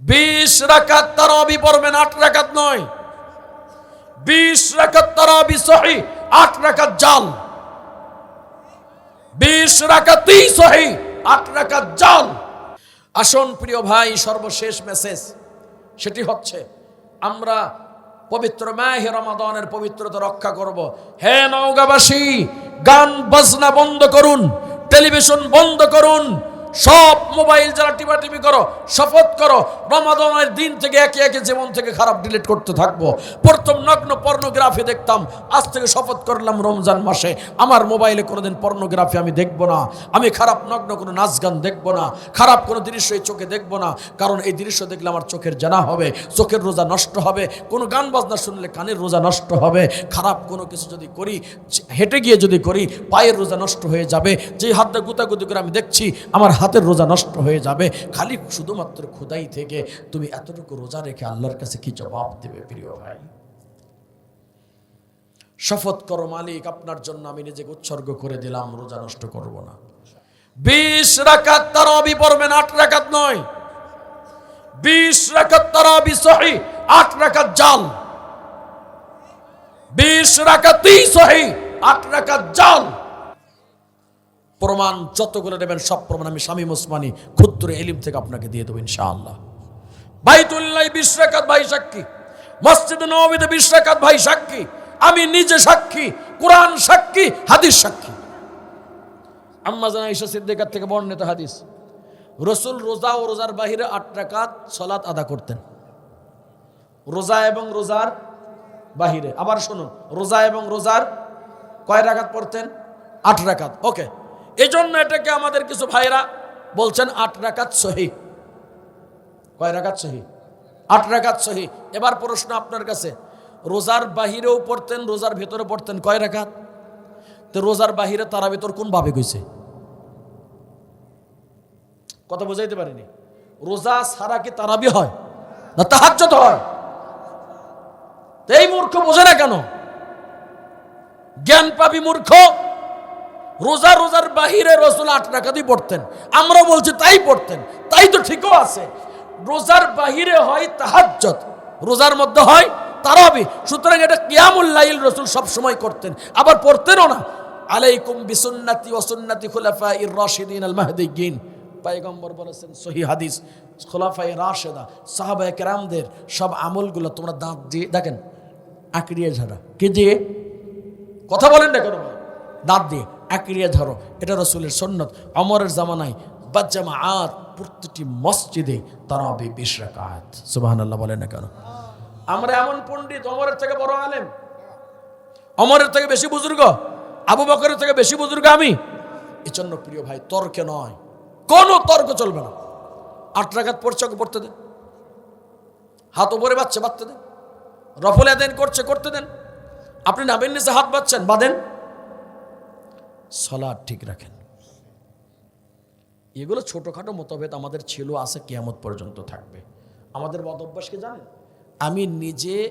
বিশ রাকাত তারাবি পড়বেন, আট রাকাত নয়। বিশ রাকাত তারাবি সহি, আট রাকাত জাল। বিশ রাকাতই সহি, আট রাকাত জাল। আসুন প্রিয় ভাই, সর্বশেষ মেসেজ সেটি হচ্ছে, আমরা পবিত্র মাহে রমাদানের পবিত্রতা রক্ষা করব। হে নওগাবাসী, গান বাজনা বন্ধ করুন, টেলিভিশন বন্ধ করুন সব মোবাইল যারা টিপাটিপি করো, শপথ করো, রমাদানের দিন থেকে একে একে জীবন থেকে খারাপ ডিলিট করতে থাকব। প্রথম নগ্ন পর্নোগ্রাফি দেখতাম, আজ থেকে শপথ করলাম রমজান মাসে। আমার মোবাইলে কোনোদিন পর্নোগ্রাফি আমি দেখব না। আমি খারাপ নগ্ন কোনো নাচ গান দেখব না। খারাপ কোনো দৃশ্য এই চোখে দেখব না। কারণ এই দৃশ্য দেখলে আমার চোখের জানা হবে, চোখের রোজা নষ্ট হবে। কোনো গান বাজনা শুনলে কানের রোজা নষ্ট হবে। খারাপ কোনো কিছু যদি করি, হেঁটে গিয়ে যদি করি, পায়ের রোজা নষ্ট হয়ে যাবে। যে হাতটা গুতাগুতি করে আমি দেখছি, আমার হাতের রোজা নষ্ট হয়ে যাবে। খালি শুধুমাত্র খুদাই থেকে তুমি এতটুকু রোজা রেখে আল্লাহর কাছে কি জবাব দেবে প্রিয় ভাই? শপথ করো মালিক, আপনার জন্য আমি নিজেকে উৎসর্গ করে দিলাম, রোজা নষ্ট করব না। বিশ রাকাত তারাবি পড়বেন, আট রাকাত নয়। বিশ রাকাত তারাবি সহি, আট রাকাত জাল। বিশ রাকাতই সহি, আট রাকাত জাল। প্রমাণ যতগুলো নেবেন, সব প্রমাণ আমি স্বামী মুসমানি ক্ষুদ্র এলিম থেকে আপনাকে দিয়ে দেবো ইনশাআল্লাহ। বাইতুল্লাহ বিশ রাকাত ভাই সাক্ষী, মসজিদ নবীতে বিশ ভাই সাক্ষী, আমি নিজে সাক্ষী, কোরআন সাক্ষী, হাদিস সাক্ষী। আম্মা জানা ঈশা সিদ্দিকার থেকে বর্ণিত হাদিস, রসুল রোজা ও রোজার বাহিরে আট রাকাত সলাত আদা করতেন। রোজা এবং রোজার বাহিরে, আবার শুনুন, রোজা এবং রোজার কয় রাকাত পড়তেন? আট রাকাত, ওকে। এই জন্য এটাকে আমাদের কিছু ভাইরা বলছেন আট রাকাত সহি। কয় রাকাত সহি? আট রাকাত সহি। এবার প্রশ্ন আপনার কাছে, রোজার বাহিরেও পড়তেন, রোজার ভেতরে পড়তেন কয় রাকাত? তো রোজার বাহিরে তারা ভেতর কোন ভাবে কইছে? কথা বোঝাইতে পারিনি। রোজা সারা কি তারাবি হয়? না তাহাজ্জত হয়? এই মূর্খ বোঝে না কেন? জ্ঞান পাবি মূর্খ রোজা রোজার বাহিরে রসুল আট রাখাতেই পড়তেন। আমরা বলছি তাই পড়তেন। তাই তো ঠিকও আছে। রোজার বাহিরে হয় তাহাজ্জত রোজার মধ্যে হয় তারাবি। সুতরাং এটা কিয়ামুল্লাইল রসুল সব সময় করতেন। আবার পড়তেনও না। আলাইকুম বিসুন্নাতি ওয়াসুন্নাতি খুলাফা ইর রাশিদিন আল মাহদিগিন পায়গম্বর বলেছেন, সহি হাদিস। খোলাফাই রাশেদা, সাহাবায়ে কেরামদের সব আমলগুলো তোমরা দাঁত দিয়ে দেখেন, আঁকড়িয়ে ঝাড়া। কে দিয়ে? কথা বলেন না কেন? দাঁত দিয়ে। আঁকড়িয়ে ধরো, এটা রসুলের সন্ন্যত। অমরের জামানায় বাচ্চামা আত প্রতিটি মসজিদে তারা হবে বিশ রাকাত। সুবাহান আল্লাহ বলেন না কেন? আমরা এমন পণ্ডিত, অমরের থেকে বড় আলেম। অমরের থেকে বেশি বুজুর্গ, আবু বকরের থেকে বেশি বুজুর্গ আমি। এই জন্য প্রিয় ভাই, তর্কে নয়। কোনো তর্ক চলবে না। আট রাখাত পড়ছে ওকে পড়তে দেন হাত উপরে বাচ্চা বাঁধতে দেন রফল আদেন করছে, করতে দেন। আপনি নাবেন নিচে হাত বাঁধছেন, বাঁধেন। সলাদ ঠিক রাখেন। এগুলো ছোটোখাটো মতভেদ আমাদের ছিল আছে, কেয়ামত পর্যন্ত থাকবে। আমাদের মত অভ্যাসকে জানেন? আমি নিজে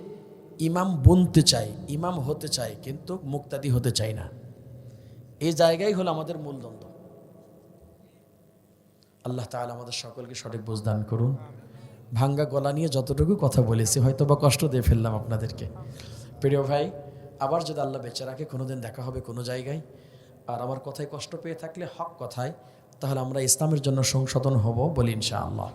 ইমাম বুনতে চাই, ইমাম হতে চাই, কিন্তু মুক্তাদি হতে চাই না। এই জায়গায় হলো আমাদের মূলদ্বন্দ্ব। আল্লাহ তাহলে আমাদের সকলকে সঠিক বুঝদান করুন। ভাঙ্গা গলা নিয়ে যতটুকু কথা বলেছি হয়তো বা কষ্ট দিয়ে ফেললাম আপনাদেরকে। প্রিয় ভাই, আবার যদি আল্লাহ বেঁচে রাখে, কোনোদিন দেখা হবে কোনো জায়গায়। আর আমার কথায় কষ্ট পেয়ে থাকলে হক কথায়, তাহলে আমরা ইসলামের জন্য সংশোধন হব বলি ইনশাআল্লাহ।